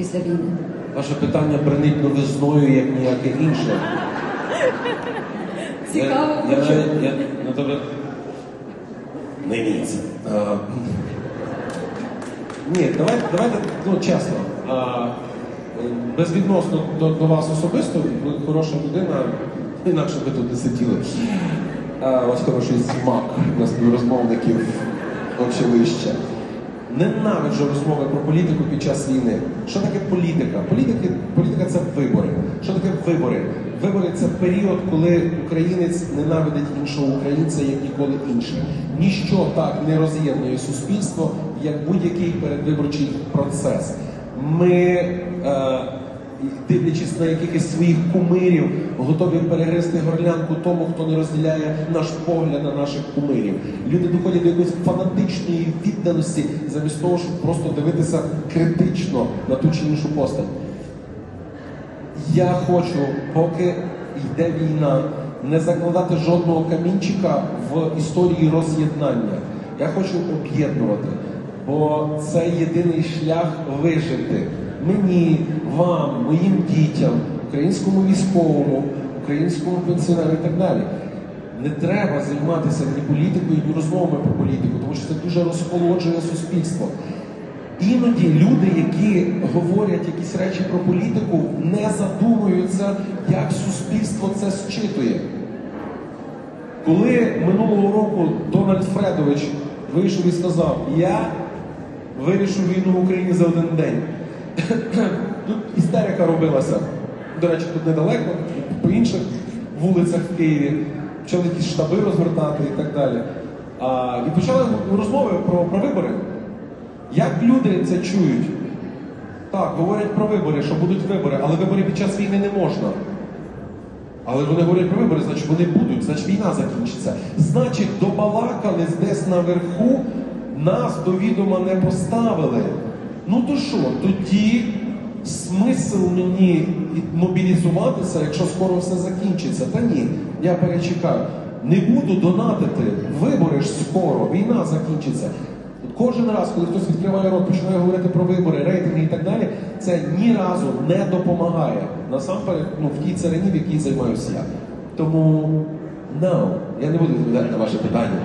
після війни? Ваше питання бренить новизною, як ніяке інше. Цікаво. Я, я, я, я, ну, тобто, не міць. А, ні, давайте, давайте ну, чесно. А, безвідносно до, до вас особисто, ви хороша людина, інакше би тут не сиділи. А, ось хороший смак для співрозмовників очевидно. Ненавиджу розмови про політику під час війни. Що таке політика? Політики, політика це вибори. Що таке вибори? Вибори це період, коли українець ненавидить іншого українця як ніколи інший. Ніщо так не роз'єднує суспільство, як будь-який передвиборчий процес. Ми, е, дивлячись на якихось своїх кумирів, готові перегризти горлянку тому, хто не розділяє наш погляд на наших кумирів. Люди доходять до якоїсь фанатичної відданості, замість того, щоб просто дивитися критично на ту чи іншу постать. Я хочу, поки йде війна, не закладати жодного камінчика в історії роз'єднання. Я хочу об'єднувати, бо це єдиний шлях вижити мені, вам, моїм дітям, українському військовому, українському пенсіонеру і так далі. Не треба займатися ні політикою, ні розмовами про політику, тому що це дуже розхолоджує суспільство. Іноді люди, які говорять якісь речі про політику, не задумуються, як суспільство це зчитує. Коли минулого року Дональд Фредович вийшов і сказав, я вирішу війну в Україні за один день. Тут істерика робилася. До речі, тут недалеко, по інших вулицях в Києві, почали якісь штаби розгортати і так далі. А, і почали розмови про, про вибори. Як люди це чують? Так, говорять про вибори, що будуть вибори, але вибори під час війни не можна. Але вони говорять про вибори, значить вони будуть, значить війна закінчиться. Значить, добалакали десь наверху, нас до відома не поставили. Ну то що, тоді смисл мені мобілізуватися, якщо скоро все закінчиться? Та ні, я перечекаю. Не буду донатити, вибори ж скоро, війна закінчиться. Кожен раз, коли хтось відкриває рот, починає говорити про вибори, рейтинги і так далі, це ні разу не допомагає. Насамперед, ну, в тій царині, в якій займаюся я. Тому no, я не буду відповідати на ваше питання.